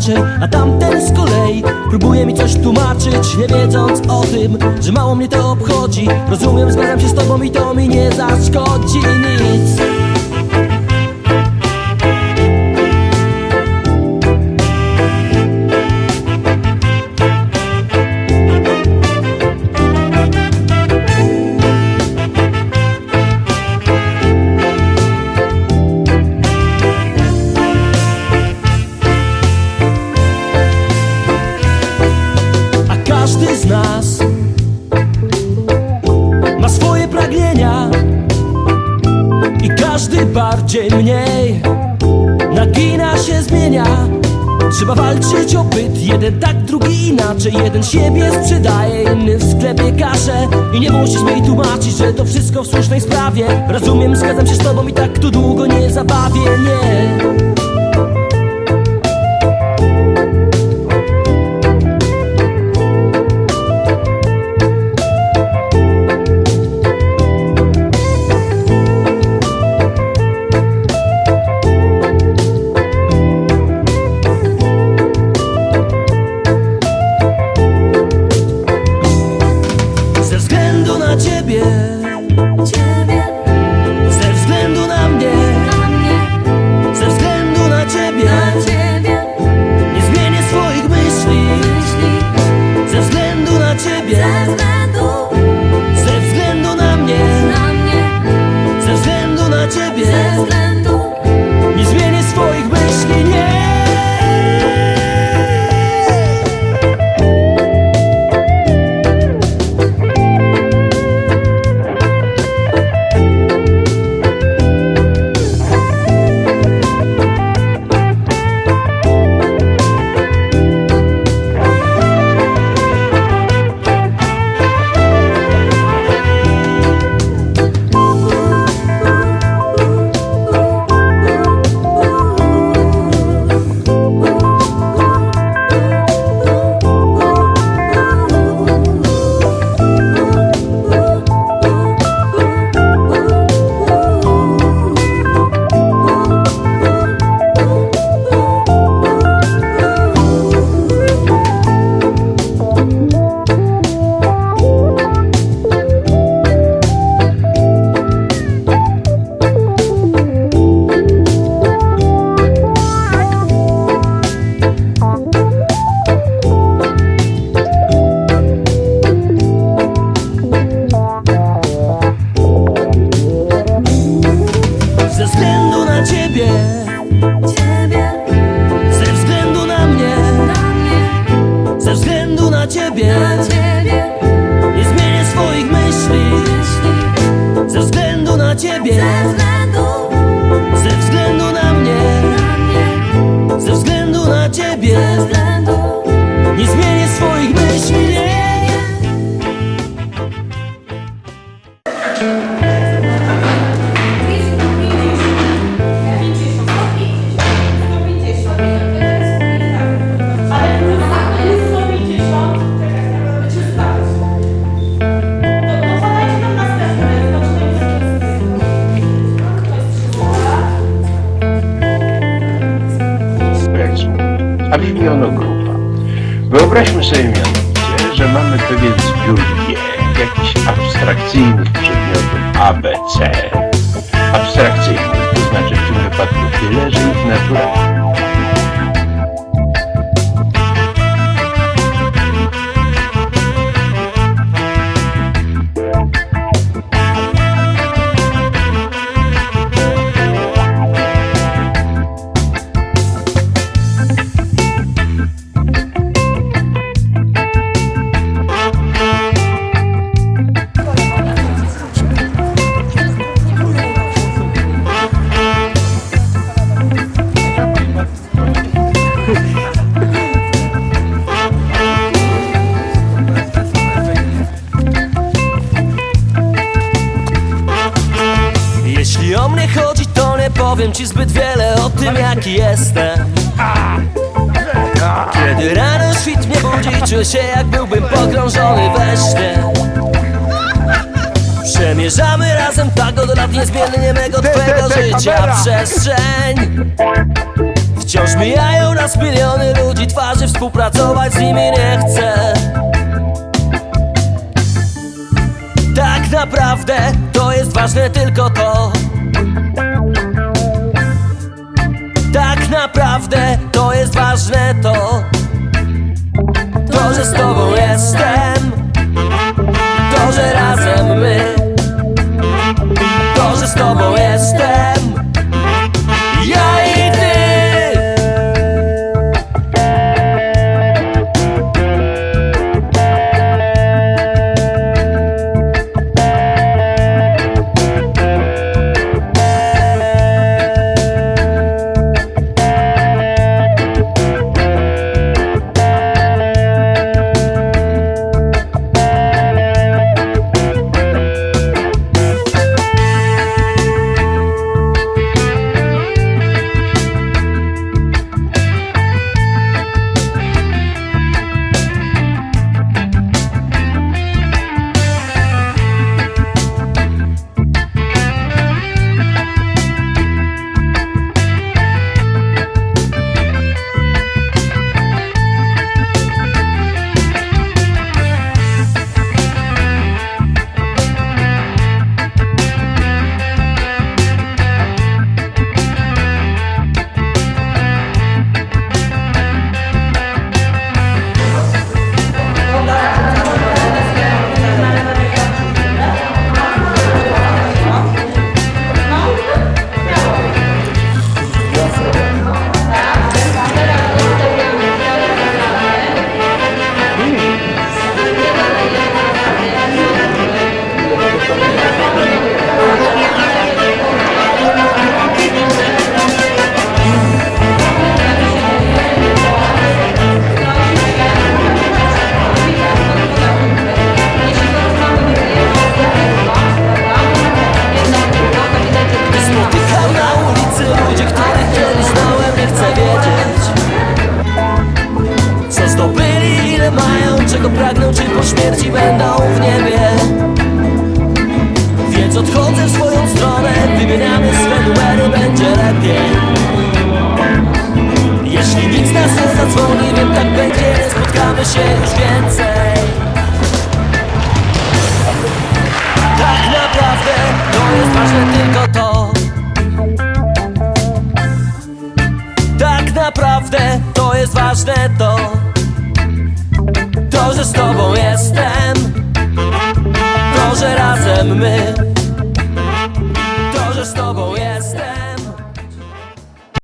inaczej A tamten z kolei próbuje mi coś tłumaczyć Nie wiedząc o tym, że mało mnie to obchodzi. Rozumiem, zgadzam się z tobą i to mi nie zaszkodzi nic każdy z nas ma swoje pragnienia i każdy bardziej mniej. Nagina się zmienia. Trzeba walczyć o byt, jeden tak, drugi inaczej. Jeden siebie sprzedaje, inny w sklepie kaszę I nie musisz mi tłumaczyć, że to wszystko w słusznej sprawie. Rozumiem, zgadzam się z tobą i tak tu długo nie zabawię, nie Wyobraźmy sobie że mamy pewien zbiór gier, jakichś abstrakcyjnych przedmiotów ABC. Abstrakcyjnych, to znaczy w tym wypadku tyle, że ich natura Jeśli o mnie chodzi, to nie powiem ci zbyt wiele o tym, jaki jestem. Kiedy rano świt mnie budzi, czuję się jak byłbym pogrążony we śnie. Przemierzamy razem tak od lat niezmiennie mego twojego ty, życia przestrzeń. Wciąż mijają nas miliony ludzi twarzy Współpracować z nimi nie chcę Tak naprawdę to jest ważne tylko naprawdę to jest ważne to Jeśli nic nas nie zadzwoni, wiem tak będzie, spotkamy się już więcej. Tak naprawdę to jest ważne tylko to. Tak naprawdę to jest ważne to. To, że z tobą jestem. To, że razem my